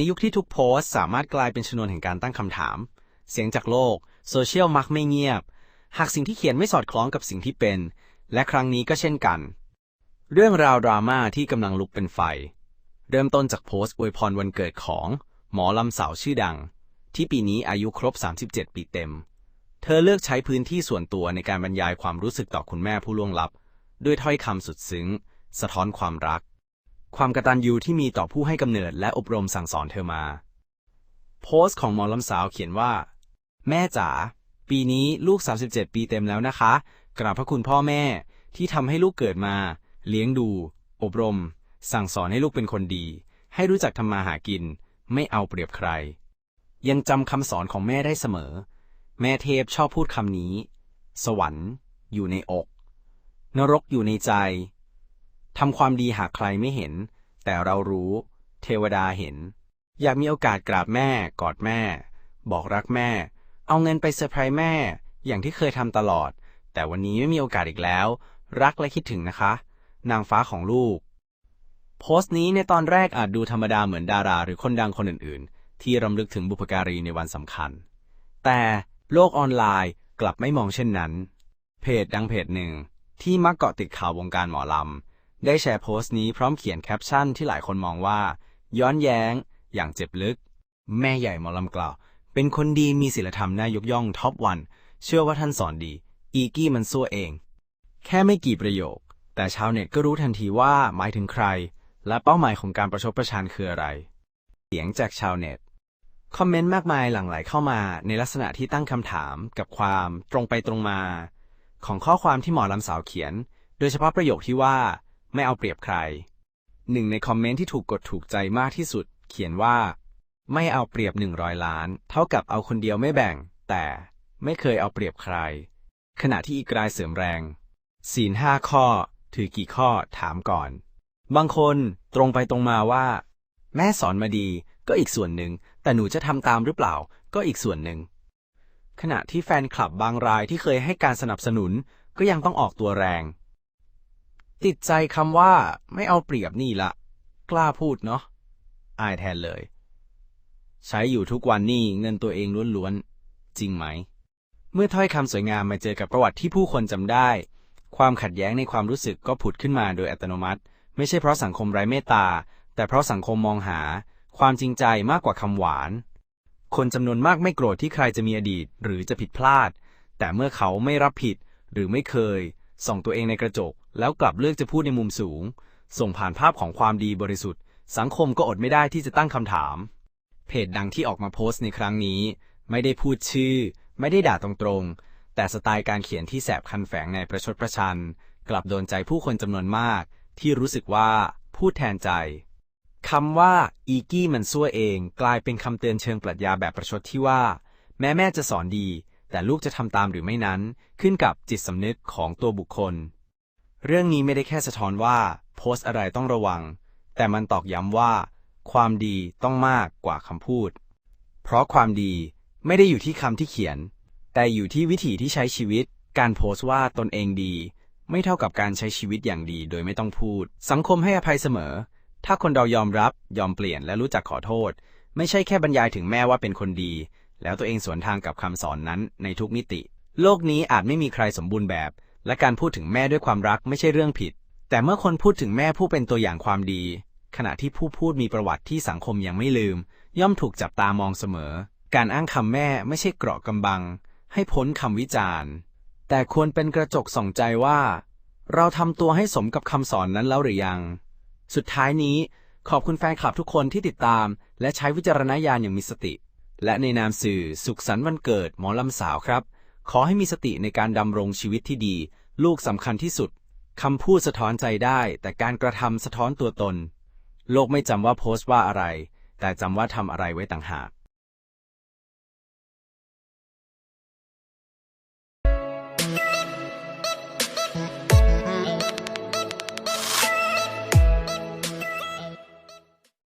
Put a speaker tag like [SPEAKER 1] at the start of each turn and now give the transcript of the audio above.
[SPEAKER 1] ในยุคที่ทุกโพสต์สามารถกลายเป็นชนวนแห่งการตั้งคำถาม เสียงจากโลก โซเชียลมักไม่เงียบ หากสิ่งที่เขียนไม่สอดคล้องกับสิ่งที่เป็น และครั้งนี้ก็เช่นกัน เรื่องราวดราม่าที่กำลังลุกเป็นไฟ เริ่มต้นจากโพสต์อวยพรวันเกิดของ หมอลำสาวชื่อดัง ที่ปีนี้อายุครบ 37 ปีเต็ม เธอเลือกใช้พื้นที่ส่วนตัวในการบรรยายความรู้สึกต่อคุณแม่ผู้ล่วงลับ ด้วยถ้อยคำสุดซึ้ง สะท้อนความรัก ความกตัญญูที่มีต่อผู้ให้กำเนิดและอบรมสั่งสอนเธอมา โพสต์ของหมอลำสาวเขียนว่า แม่จ๋า ปีนี้ลูก 37 ปีเต็มแล้วนะคะ กราบพระคุณพ่อแม่ที่ทำให้ลูกเกิดมา เลี้ยงดู อบรม สั่งสอนให้ลูกเป็นคนดี ให้รู้จักทำมาหากิน ไม่เอาเปรียบใคร ยังจำคำสอนของแม่ได้เสมอ แม่เทพชอบพูดคำนี้ สวรรค์ อยู่ในอก นรกอยู่ในใจ ทำความดีหากใครไม่เห็น แต่เรารู้ เทวดาเห็น อยากมีโอกาสกราบแม่ กอดแม่ บอกรักแม่ เอาเงินไปเซอร์ไพรส์แม่ อย่างที่เคยทำตลอด แต่วันนี้ไม่มีโอกาสอีกแล้ว รักและคิดถึงนะคะ นางฟ้าของลูก โพสต์นี้ในตอนแรกอาจดูธรรมดาเหมือนดาราหรือคนดังคนอื่น ๆ ที่รำลึกถึงบุพการีในวันสำคัญ แต่โลกออนไลน์กลับไม่มองเช่นนั้น เพจดังเพจหนึ่งที่มักเกาะติดข่าววงการหมอลำ ได้แชร์โพสต์นี้พร้อมเขียนแคปชั่นที่หลายคนมองว่า ย้อนแย้ง อย่างเจ็บลึก แม่ใหญ่หมอลำกล่าว เป็นคนดีมีศีลธรรมน่ายกย่องท็อปวัน เชื่อว่าท่านสอนดี อีกี้มันซั่วเอง แค่ไม่กี่ประโยค แต่ชาวเน็ตก็รู้ทันทีว่าหมายถึงใคร และเป้าหมายของการประชดประชันคืออะไร เสียงจากชาวเน็ต คอมเมนต์มากมายหลั่งไหลเข้ามาในลักษณะที่ตั้งคำถามกับความตรงไปตรงมา ของข้อความที่หมอลำสาวเขียน โดยเฉพาะประโยคที่ว่า ไม่เอาเปรียบใคร หนึ่งในคอมเมนต์ที่ถูกกดถูกใจมากที่สุด เขียนว่า ไม่เอาเปรียบหนึ่งร้อยล้าน เท่ากับเอาคนเดียวไม่แบ่ง แต่ไม่เคยเอาเปรียบใคร ขณะที่อีกรายเสริมแรง ศีลห้าข้อ ถือกี่ข้อถามก่อน บางคนตรงไปตรงมาว่า แม่สอนมาดีก็อีกส่วนหนึ่ง แต่หนูจะทำตามหรือเปล่า ก็อีกส่วนหนึ่ง ขณะที่แฟนคลับบางรายที่เคยให้การสนับสนุนก็ยังต้องออกตัวแรง ติดใจคำว่า ไม่เอาเปรียบนี่ละ กล้าพูดเนาะอายแทนเลย ใช้อยู่ทุกวันนี่เงินตัวเองล้วนๆ จริงไหม เมื่อถ้อยคำสวยงามมาเจอกับประวัติที่ผู้คนจำได้ ความขัดแย้งในความรู้สึกก็ผุดขึ้นมาโดยอัตโนมัติ ไม่ใช่เพราะสังคมไร้เมตตา แต่เพราะสังคมมองหา ความจริงใจมากกว่าคำหวาน คนจำนวนมากไม่โกรธที่ใครจะมีอดีตหรือจะผิดพลาด แต่เมื่อเขาไม่รับผิดหรือไม่เคย ส่องตัวเองในกระจก แล้วกลับเลือกจะพูดในมุมสูง ส่งผ่านภาพของความดีบริสุทธิ์ สังคมก็อดไม่ได้ที่จะตั้งคำถาม เพจดังที่ออกมาโพสต์ในครั้งนี้ ไม่ได้พูดชื่อ ไม่ได้ด่าตรงๆ แต่สไตล์การเขียนที่แสบคันแฝงในประชดประชัน กลับโดนใจผู้คนจำนวนมาก ที่รู้สึกว่าพูดแทนใจคำว่าอีกี้มันซั่วเอง กลายเป็นคำเตือนเชิงปรัชญาแบบประชดที่ว่า แม้แม่จะสอนดี แต่ลูกจะทำตามหรือไม่นั้น ขึ้นกับจิตสำนึกของตัวบุคคล เรื่องนี้ไม่ได้แค่สะท้อนว่า โพสต์อะไรต้องระวัง แต่มันตอกย้ำว่า ความดีต้องมากกว่าคำพูด เพราะความดีไม่ได้อยู่ที่คำที่เขียน แต่อยู่ที่วิถีที่ใช้ชีวิต การโพสต์ว่าตนเองดี ไม่เท่ากับการใช้ชีวิตอย่างดีโดยไม่ต้องพูด สังคมให้อภัยเสมอ ถ้าคนเรายอมรับ ยอมเปลี่ยนและรู้จักขอโทษ ไม่ใช่แค่บรรยายถึงแม่ว่าเป็นคนดี แล้วตัวเองสวนทางกับคำสอนนั้นในทุกมิติ โลกนี้อาจไม่มีใครสมบูรณ์แบบ และการพูดถึงแม่ด้วยความรักไม่ใช่เรื่องผิด แต่เมื่อคนพูดถึงแม่ผู้เป็นตัวอย่างความดี ขณะที่ผู้พูดมีประวัติที่สังคมยังไม่ลืม ย่อมถูกจับตามองเสมอ การอ้างคำแม่ไม่ใช่เกราะกำบัง ให้พ้นคำวิจารณ์ แต่ควรเป็นกระจกส่องใจว่า เราทำตัวให้สมกับคำสอนนั้นแล้วหรือยัง สุดท้ายนี้ขอบคุณแฟนคลับทุกคนที่ติดตาม และใช้วิจารณญาณอย่างมีสติ และในนามสื่อสุขสันต์วันเกิดหมอลำสาวครับ ขอให้มีสติในการดำรงชีวิตที่ดี ลูกสำคัญที่สุดคำพูดสะท้อนใจได้ แต่การกระทำสะท้อนตัวตน โลกไม่จำว่าโพสต์ว่าอะไร แต่จำว่าทำอะไรไว้ต่างหาก